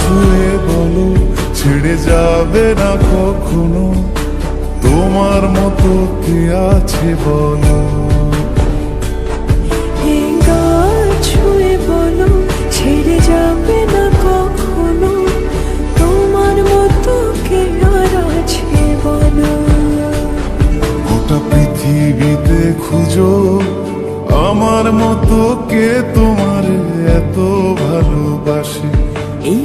ছুঁয়ে বলো ছেড়ে যাবে না কখনো। তোমার মতো কে আছে বলো? এই গান ছুঁয়ে বলো ছেড়ে যাবে না কখনো। তোমার মতো কে আর আছে বলো? গোটা পৃথিবীতে খুঁজো আমার মতো কে তোমার এত ভালোবাসে? এই